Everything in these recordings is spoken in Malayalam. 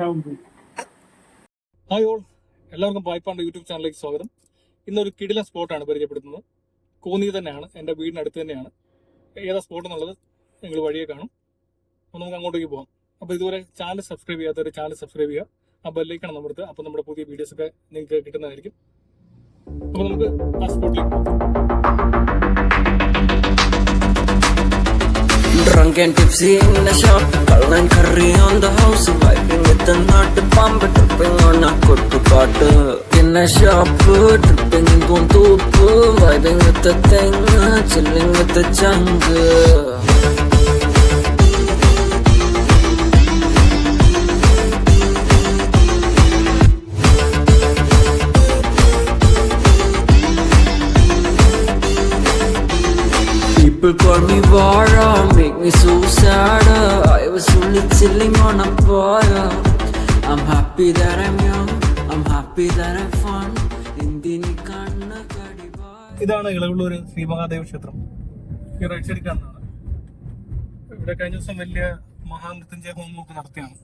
ഹായ് ഓൾ എല്ലാവർക്കും പായ്പാണ്ട് യൂട്യൂബ് ചാനലിലേക്ക് സ്വാഗതം. ഇന്നൊരു കിടില സ്പോട്ടാണ് പരിചയപ്പെടുത്തുന്നത്. കോന്നി തന്നെയാണ് എന്റെ വീടിനടുത്ത് തന്നെയാണ്. ഏതാ സ്പോട്ട് എന്നുള്ളത് നിങ്ങൾ വഴിയെ കാണും. അപ്പോൾ നമുക്ക് അങ്ങോട്ടേക്ക് പോകാം അപ്പോൾ ഇതുവരെ ചാനൽ സബ്സ്ക്രൈബ് ചെയ്യാത്തവർ ചാനൽ സബ്സ്ക്രൈബ് ചെയ്യുക. ആ ബെല്ലൈക്കണം നമ്മുടെ അപ്പോൾ നമ്മുടെ പുതിയ വീഡിയോസൊക്കെ നിങ്ങൾക്ക് കിട്ടുന്നതായിരിക്കും. അപ്പോൾ നമുക്ക് ആ സ്പോട്ടിലേക്ക് പോകാം Drunk and tipsy in the shop, call and curry on the house, vibing with the nut Bomb tripping on a good part. In a shop, tripping in Puntup, vibing with the thing, chilling with the jungle. Me Vara, make me so sad. I was only chilling on a bar. I'm happy that I'm young, I'm happy that I'm fun. ഇന്ത്യനി കണ്ണ ഇതാണ് ഇളവുള്ളൂർ ശ്രീ മഹാദേവ ക്ഷേത്രം ഈ റൈറ്റ് സൈഡിൽ കാണുന്നതാണ് ഇവിടെ കഴിഞ്ഞ ദിവസം വലിയ മഹാമൃത്യുഞ്ജയ ഹോമമൊക്കെ നടത്തിയാണ്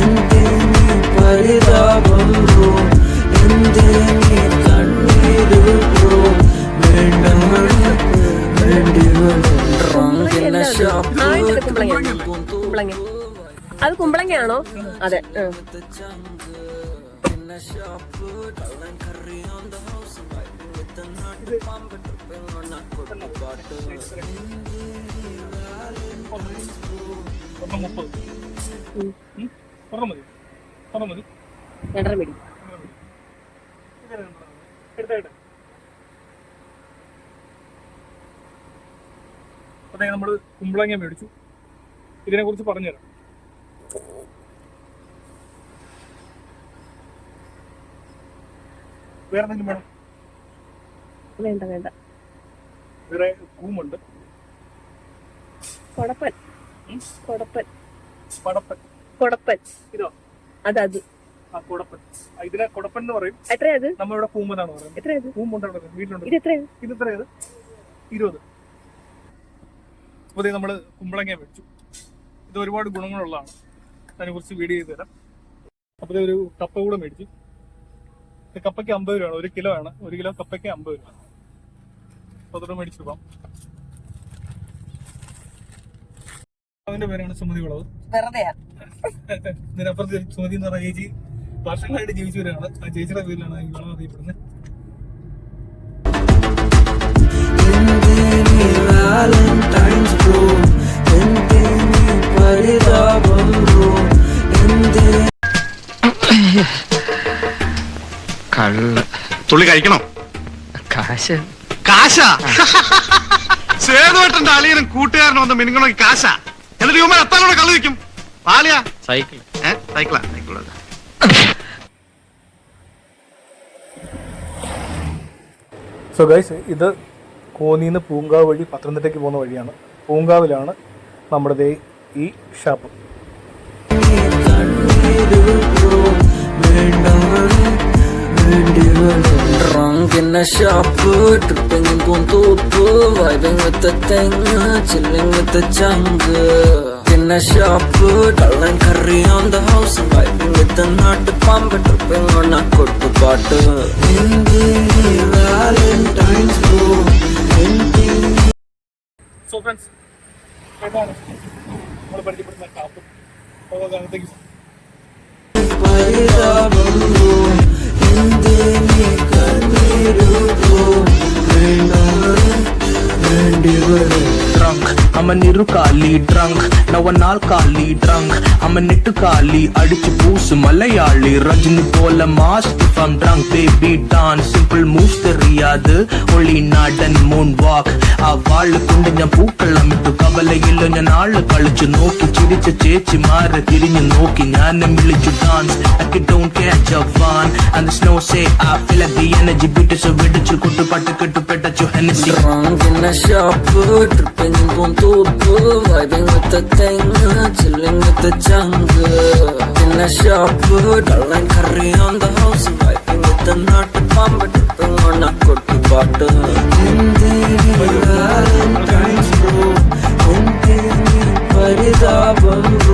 എന്തിനീ പരിതാപം എന്തിനീ കുമ്പളങ്ങ. അത് കുമ്പളങ്ങയാണോ? അതെ രണ്ടര മേടി എടുത്തേട്ടെ അതെ നമ്മൾ കുമ്പളങ്ങ മേടിച്ചു. ഇതിനെക്കുറിച്ച് പറഞ്ഞുതരാം. വേറെ എന്തെങ്കിലും വേണം? വേണ്ട വേണ്ട. വേറെ കൂമുണ്ട് കൊടപ്പൻ. കൊടപ്പൻ. പടപ്പൻ. കൊടപ്പൻ. ഇതോ? അതത് ആ കുടപ്പൻ. ആ, ഇതിനെ കുടപ്പൻ എന്ന് പറയും. എത്രയാ അത് നമ്മളിവിടെ കൂമ്പനാണ് പറയുന്നത്. എത്രയാ അത് കൂമ്പുണ്ട് അവിടെ വീട്ടിലുണ്ട്. ഇത് എത്രയാ? ഇത് എത്രയത് ഇരുപത്. അപ്പോൾ നമ്മൾ കുമ്പളങ്ങ വെച്ചു ഇത് ഒരുപാട് ഗുണങ്ങളുള്ളതാണ്. അതിനെക്കുറിച്ച് വീഡിയോ ചെയ്ത് തരാം. അപ്പോൾ ഒരു കപ്പ കൂടെ മേടിച്ചു. ഇത് കപ്പയ്ക്ക് അമ്പത് രൂപയാണ്. ഒരു കിലോ ആണ്. ഒരു കിലോ കപ്പയ്ക്ക് അമ്പത് രൂപ. അപ്പോൾ അതോടെ മേടിച്ചു പോകാം. അതിന്റെ പേരാണ് സുമതി വിളവ്. വെറുതെയാ. ഇതിനപ്പുറത്ത് സുമതി എന്ന് പറഞ്ഞ ചേച്ചി വർഷങ്ങളായിട്ട് ജീവിച്ചവരാണ് ആ ചേച്ചിയുടെ പേരിലാണ് ഈ വിളവ് അറിയപ്പെടുന്നത്. എന്തിനീ തുള്ളി കഴിക്കണോ. കാശ്. കാശാ? സേതുവേട്ടന്റെ അലിയനും കൂട്ടുകാരനും ഒന്ന് മിനുങ്ങണമെങ്കിൽ കാശാ. എന്നിട്ട് ഇവന്മാർ എത്താൻ കൂടെ കള്ളു വെക്കും പാലിയാ സൈക്കിൾ ഏ? സൈക്കിളാ. സൈക്കിളാ. സോ ഗൈസ് ഇത് കോന്നിന്ന് പൂങ്കാവ് വഴി പത്തനംതിട്ടയ്ക്ക് പോകുന്ന വഴിയാണ്. പൂങ്കാവിലാണ് നമ്മുടെ ഈ ഷാപ്പ്. வேண்டியவன் சொல்றாங்க என்ன ஷாப்பு ட்ரிப்பிங் போன் தோப்பு வைபிங் வித்த தெங்கு சில்லிங் வித்த சங்கு என்ன ஷாப்பு கள்ளன் கறி அந்த ஹவுஸ் வைபிங் வித்த நாட்டு பாம்பு ட்ரிப்பிங் ஒன்னா கொட்டு பாட்டு வேலண்டைன்ஸ் ப்ரோ సో bro, വേണ്ടിവരും ട്രങ്ക് അവൻ ഇരു കാലി ട്രങ്ക് നവനാൽ കാലി ട്രങ്ക് അവൻ എട്ട് കാലി അടിച്ചു പൂസ് മലയാളി. രജനി പോലെ mast from drunk baby dance simple moves തെറിയാത് ഒളി നാടൻ മൂൺ വാക്ക് ആ വാൾ കൊണ്ട് ഞാൻ പൂക്കളം ഇട്ടു. കവലയില്ല ഞാൻ ആൾ കളിച്ചു. നോക്കി ചിരിച്ച ചേച്ചിമാരെ തിരിഞ്ഞു നോക്കി. ഞാൻ വിളിച്ചു dance I don't catch a fun and the snow say I feel like the energy beat so വെടിച്ചു കൊട്ടു പട്ടക്കെട്ടു പെട്ടച്ചു ഹെനസി ஷாப்பு ட்ரிப்பிங் போம் தோப்பு வைபிங் வித் தேங்க சில்லிங் வித் ஜங்கு என்ன ஷாப்பு கள்ளன் கறி அந்த ஹவுஸ் வைபிங் வித் நாட்டு பாம்பு ட்ரிப்பிங் ஒன்னா கொட்டு பாட்டு பரிதாபம்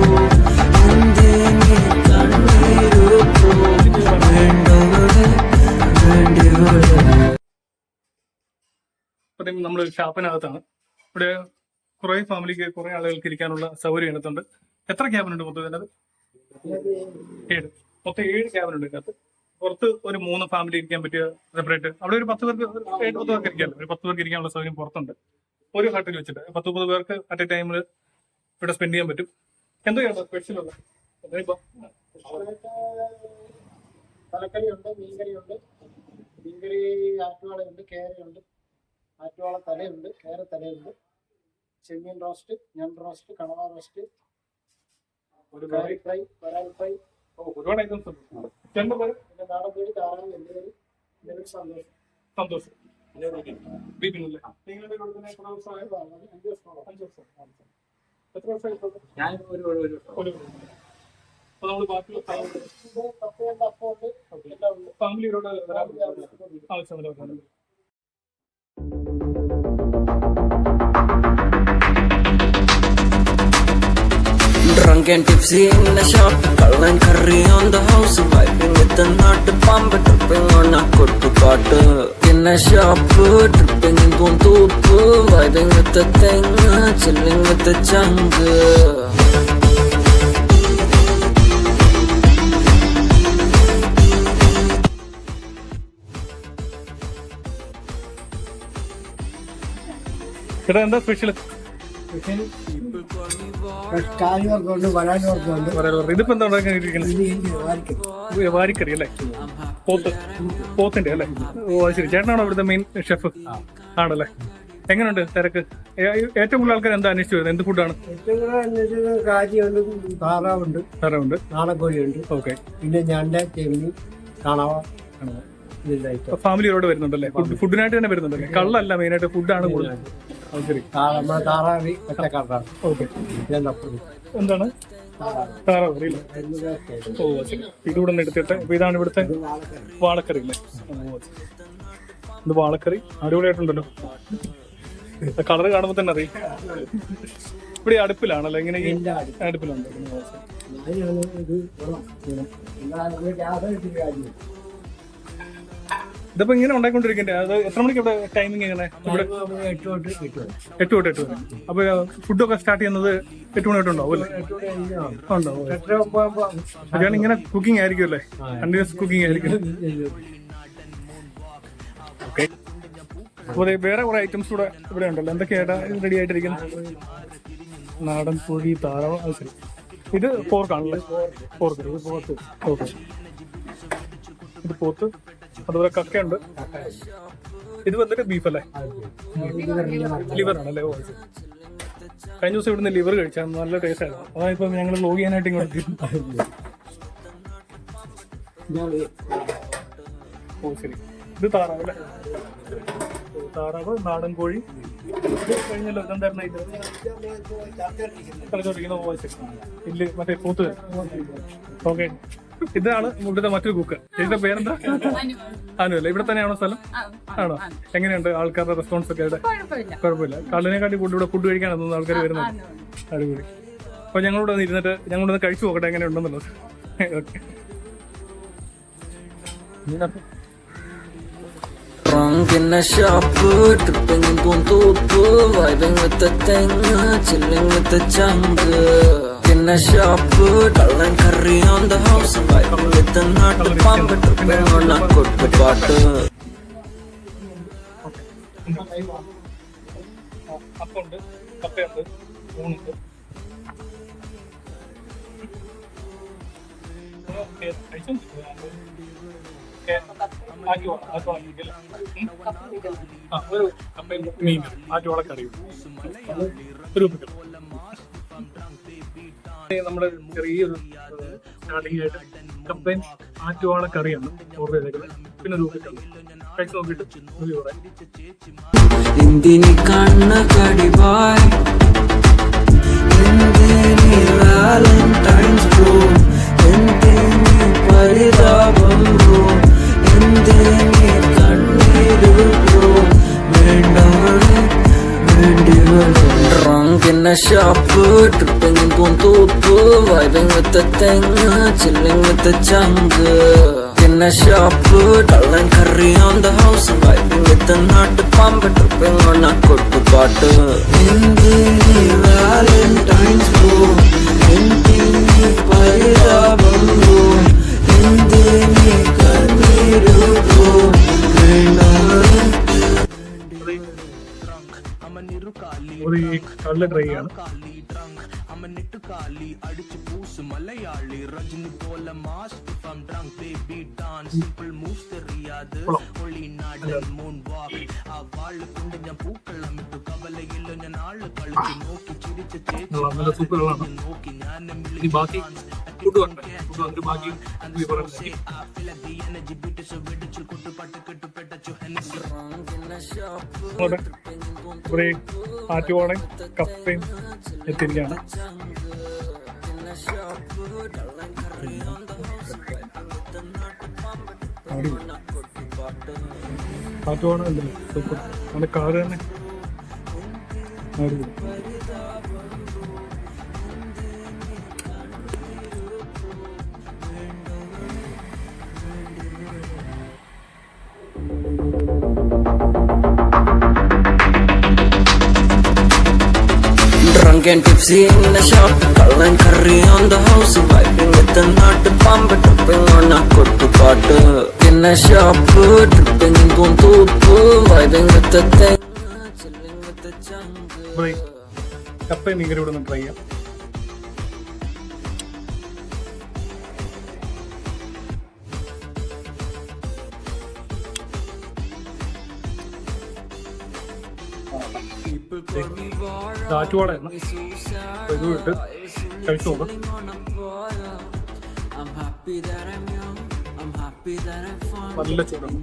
ഷാപ്പിനകത്താണ്. ഇവിടെ കുറെ ഫാമിലിക്ക് കുറെ ആളുകൾക്ക് ഇരിക്കാനുള്ള സൗകര്യം ഇതിനകത്തുണ്ട്. എത്ര ക്യാബിൻ ഉണ്ട് മൊത്തം ഇതിനകത്ത്? ഏഴ്. മൊത്തം ഏഴ് ക്യാബിൻ ഉണ്ട് ഇതിനകത്ത്. പുറത്ത് ഒരു മൂന്ന് ഫാമിലി ഇരിക്കാൻ പറ്റിയ സെപ്പറേറ്റ് അവിടെ ഒരു പത്ത് പേർക്ക് ഏഴ് പത്ത് പേർക്ക് ഇരിക്കാമല്ലോ ഒരു പത്ത് പേർക്ക് ഇരിക്കാനുള്ള സൗകര്യം പുറത്തുണ്ട്. ഒരു ഹട്ടിൽ വെച്ചിട്ട്. പത്ത് മുപ്പത് പേർക്ക് അറ്റ് എ ടൈമിൽ ഇവിടെ സ്പെൻഡ് ചെയ്യാൻ പറ്റും. എന്തൊക്കെയാണ് ഇപ്പൊ? തലക്കറിയുണ്ട് മീൻകറിയുണ്ട്. മീൻകറി ആറ്റുവാളയുണ്ട് കേരയുണ്ട്. ആറ്റുവാള തലയുണ്ട് കേര തലയുണ്ട്. ചെമ്മീൻ റോസ്റ്റ് ഞണ്ട് റോസ്റ്റ് കണവ റോസ്റ്റ് ഒരു കാരി ഫ്രൈ വരാൽ ഫ്രൈ. ഓ, ഒരുപാട് ഐറ്റംസ് ഉണ്ട്. രണ്ട് പേര്? പിന്നെ നാടൻ പേര് താറാവ് എന്നിവര് എന്നിവര് സന്തോഷം. സന്തോഷം. എത്ര ഞാൻ ഒരു ഒരു ഒരു അപ്പൊ നമ്മൾ ബാക്കിയുള്ള ഫാമിലിയോട് വരാൻ ആവശ്യമില്ല Drunk and tipsy in the shop, cull and curry on the house, vibing with the nut pump, tripping on a kuttu paatu. In a shop, tripping in Puntupu, vibing with the thing, chilling with the jungle. ചേട്ടാ എന്താ സ്പെഷ്യൽ കാലുവർക്കുണ്ട് വരാനുവർക്കുണ്ട് ഇതിപ്പോ എന്താ ഉണ്ടാക്കിയിരിക്കുന്നത് വാരിക്കറി അല്ലേ? പോത്ത് പോത്തിന്റെ അല്ലേ? ഓ ശരി. ചേട്ടനാണോ ഇവിടുത്തെ മെയിൻ ഷെഫ് ആണല്ലേ? എങ്ങനെയുണ്ട് തിരക്ക്? ഏറ്റവും കൂടുതൽ ആൾക്കാർ എന്താ അന്വേഷിച്ചു വരുന്നത്? എന്ത് ഫുഡാണ് കാജിയുണ്ട് താറാവുണ്ട് തരമുണ്ട് നാടൻകോഴിയുണ്ട്. ഓക്കെ. പിന്നെ ഞണ്ട് ചെമ്മീൻ കണവ ഇതിന്റെ ഐറ്റം ഫാമിലിയോട് വരുന്നുണ്ടല്ലേ? ഫുഡ് ഫുഡിനായിട്ട് തന്നെ വരുന്നുണ്ടല്ലേ? കള്ളല്ല മെയിനായിട്ട് ഫുഡാണ് കൂടുതൽ. ശരി. നമ്മുടെ താറാവി പച്ചക്കറാണ് ഓക്കെ. അപ്പുറം എന്താണ്? താറാവ് ഓ ശരി. ഒന്ന് എടുത്തിട്ട് അപ്പൊ ഇതാണ് ഇവിടുത്തെ വാളക്കറി അല്ലേ? ഓ, ഇത് വാളക്കറി അടിപൊളിയായിട്ടുണ്ടല്ലോ. കളർ കാണുമ്പോ തന്നെ അറിയാം. ഇവിടെ അടുപ്പിലാണല്ലോ? ഇങ്ങനെ അടുപ്പിലുണ്ടോ. ഇതിപ്പോ ഇങ്ങനെ ഉണ്ടായിക്കൊണ്ടിരിക്കണ്ടേ? അത് എത്ര മണിക്ക് ഇവിടെ ടൈമിംഗ് എങ്ങനെ? ഇവിടെ എട്ട് തൊട്ട് എട്ട് തൊട്ട് എട്ട് വരെ അപ്പൊ ഫുഡൊക്കെ സ്റ്റാർട്ട് ചെയ്യുന്നത് എട്ട് മണി തൊട്ട് ഉണ്ടാവും അല്ലേ? ഇങ്ങനെ കുക്കിംഗ് ആയിരിക്കും അല്ലേ? കണ്ടിന്യൂസ് കുക്കിംഗ് ആയിരിക്കും. ഓക്കെ. അപ്പോൾ ദേ വേറെ കുറെ ഐറ്റംസ് കൂടെ ഇവിടെ ഉണ്ടല്ലോ. എന്തൊക്കെയായിട്ടാ റെഡി ആയിട്ടിരിക്കുന്നത്? നാടൻ കോഴി താറാവ് അത് ശരി. ഇത് പോർക്കാണല്ലേ പോർക്ക് ഇത് പോത്ത് ഓക്കെ ഇത് പോത്ത് അതുപോലെ കക്കയുണ്ട്. ഇത് വന്നിട്ട് ബീഫ് അല്ലേ ലിവർ ആണല്ലേ കഴിഞ്ഞ ദിവസം ഇവിടുന്ന് ലിവർ കഴിച്ചാൽ നല്ല ടേസ്റ്റ് ആയിരുന്നു. അതാണ് ഇപ്പം ഞങ്ങൾ ലോഗ് ചെയ്യാനായിട്ട് ഇങ്ങോട്ട് ഓ ശരി. ഇത് താറാവ് അല്ലേ? താറാവ് നാടൻ കോഴി. കഴിഞ്ഞല്ലോ എന്തായിരുന്നു ഇത് കളിച്ചോണ്ടിരിക്കുന്ന ഓ ശരി. ഇല്ല മറ്റേ പോത്ത് ഓക്കെ. ഇതാണ് ഇവിടുത്തെ മറ്റൊരു കുക്ക് ഇതിന്റെ പേരെന്താ? അനു അല്ലേ ഇവിടെ തന്നെയാണോ സ്ഥലം? ആണോ? എങ്ങനെയുണ്ട് ആൾക്കാരുടെ റെസ്പോൺസ് ഒക്കെ ഇവിടെ കുഴപ്പമില്ല. കള്ളിനെക്കാട്ടി കൂടി ഇവിടെ ഫുഡ് കഴിക്കാൻ തന്നെ ആൾക്കാർ വരുന്നത് അടിപൊളി. അപ്പൊ ഞങ്ങളോട് ഒന്ന് ഇരുന്നിട്ട് ഞങ്ങളോട് ഒന്ന് കഴിച്ചു നോക്കട്ടെ എങ്ങനെ ഉണ്ടെന്നുള്ളത്. Okay. Drunk in the shop, tripping in Puntupu, vibing with the thing, chilling with the jungle. The house, vibing with the nut pump, tripping on a kuttu paatu. അപ്പമുണ്ട് കപ്പയുണ്ട് ഊണുണ്ട് ഒരു കപ്പയും മീൻ ആറ്റുവാള കറിയും ഒരു നമ്മുടെ ആയിട്ട് കറിയാണ് ഓർഡർ ചെയ്തേക്കുന്നത്. പിന്നെ ഒരു ഉപ്പിക്കൽ കഴിച്ച് നോക്കിയിട്ട് റിവ്യൂ പറയാം. എന്തിനി കണ്ണ് കടിവായ് முத்த தேங்க சில்லை முத்த சாஞ்சு என்ன ஷாப்பு கள்ளன் கறி அந்த ஹவுஸ் வைப்பிங் வித்த நாட்டு பாம்பு ட்ரிப்பிங் ஒன்னா கொட்டு பாட்டு കള്ള് ട്രൈ ഡ്രങ്ക് അമനിട്ട് കാലി അടിച്ച് പൂസ് മലയാളി. രജനി പോലെ മാസ് തെറിയാത് ഒളി നാടൻ മൂൺ വാക്ക് ആ വാൾ കൊണ്ട് ഞാൻ ഇട്ടു കവലയില്ല ഞാൻ ആൾ കളിച്ച് നോക്കി ചിരിച്ച ചേച്ചി നോക്കി ഞാൻ ആറ്റുവാടയും കപ്പയും എത്തിയിരിക്കുകയാണ് അടിപൊളി. ആറ്റുവാട ഉണ്ടല്ലോ സൂപ്പർ നമ്മുടെ കാറ് തന്നെ Drunk and tipsy in the shop, dull curry on the house, vibing vibing with the thing, chilling with the jungle. അപ്പോൾ ഈ കപ്പയും മീൻകറി ഇവിടെ ട്രൈ ചെയ്യാം ആറ്റുവാടായിരുന്നു അപ്പോൾ ഇത് ഇട്ട് കഴിച്ചു നോക്കാം നല്ല ചൂടാണ്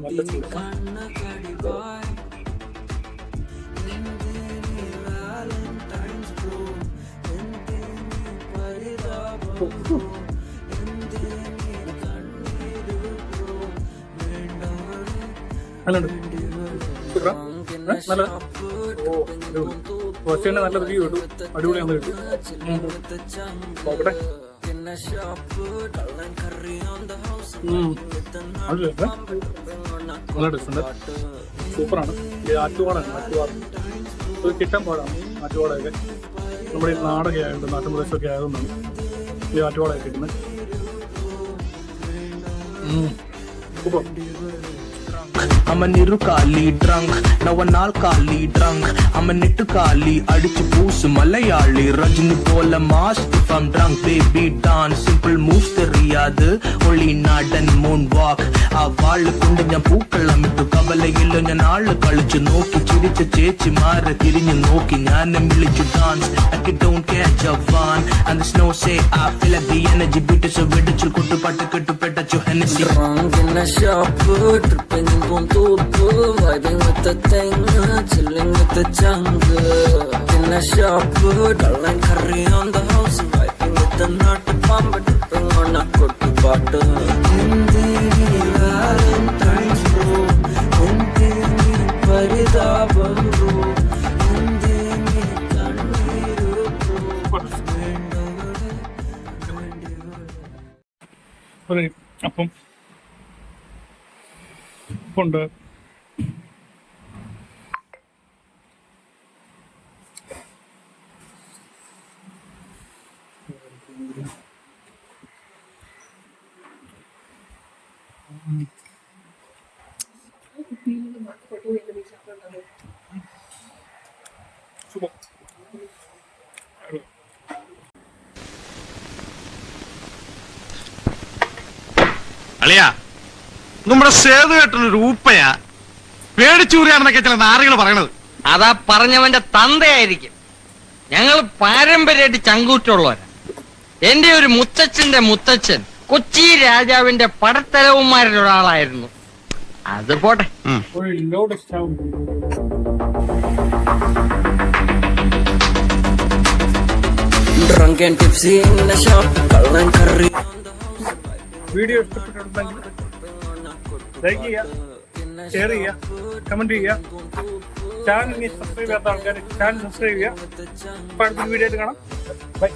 നല്ല? ഏ? നല്ലതാ? ഓ കുറച്ച് തന്നെ നല്ല റിവ്യൂ കിട്ടും. അടിപൊളിയാന്ന് കിട്ടും. നോക്കട്ടെ? നല്ല ടേസ്റ്റ് സൂപ്പറാണ്. ആറ്റുപാടാണ് ആറ്റുപാട് കിട്ടാൻ പാടാണ് ആറ്റുപാടൊക്കെ നമ്മുടെ ഈ നാടൊക്കെ ആയതുകൊണ്ട് നാട്ടുപ്രദേശമൊക്കെ ആയതുകൊണ്ടാണ് ഈ ആറ്റുപാടൊക്കെ കിട്ടുന്നത്. ഉം. സൂപ്പർ അമനിരു കാലി ഡ്രങ്ക് നവനാൽ കാലി ഡ്രങ്ക് അമനിട്ട് കാലി അടിച്ച് പൂസ് മലയാളി രജനി പോലെ മാസ് ഇപ്പം drunk baby dance simple moves തെറിയാത് ഒളി നാടൻ മൂൺ വാക്ക് ആ വാൾ കൊണ്ട് ഞാൻ പൂക്കള്ളം ഇട്ടു കവലയില്ല ഞാൻ ആൾ കളിച്ചു നോക്കി ചിരിച്ച ചേച്ചിമാരെ തിരിഞ്ഞു നോക്കി ഞാൻ വിളിച്ചു dance I don't catch a van and the snow say I feel like the energy beat so വെടിച്ചു കൊട്ടുപാട്ട് കെട്ടുപെട്ടു Hennessy Drunk in a shop, tripping in Puntupu, vibing with the thing, chilling with the jungle. In a shop, and curry on the house, vibing with the nut pump, tripping on a good അപ്പം ഉണ്ട് സൂപ്പർ അളിയാ നമ്മുടെ സേതു കേട്ടൊരു രൂപയാ പേടിച്ചൂറിയാണെന്നൊക്കെ ചില നാറികൾ പറയണത്. അതാ പറഞ്ഞവന്റെ തന്തയായിരിക്കും. ഞങ്ങൾ പാരമ്പര്യമായിട്ട് ചങ്കൂറ്റുള്ളവരാ എന്റെ ഒരു മുത്തച്ഛന്റെ മുത്തച്ഛൻ കൊച്ചി രാജാവിന്റെ പടത്തലവന്മാരിൽ ഒരാളായിരുന്നു. അത് പോട്ടെ. ഒരു Drunk and tipsy in the shop, Kalan curry. Video ഇഷ്ടപ്പെട്ടിട്ടുണ്ടെങ്കിൽ ലൈക്ക് ചെയ്യുക ഷെയർ ചെയ്യുക കമന്റ് ചെയ്യുക. ചാനൽ സബ്സ്ക്രൈബ് ചെയ്യാത്ത ആൾക്കാർ ചാനൽ സബ്സ്ക്രൈബ് ചെയ്യുക. അടുത്ത വീഡിയോ ആയിട്ട് കാണാം. ബൈ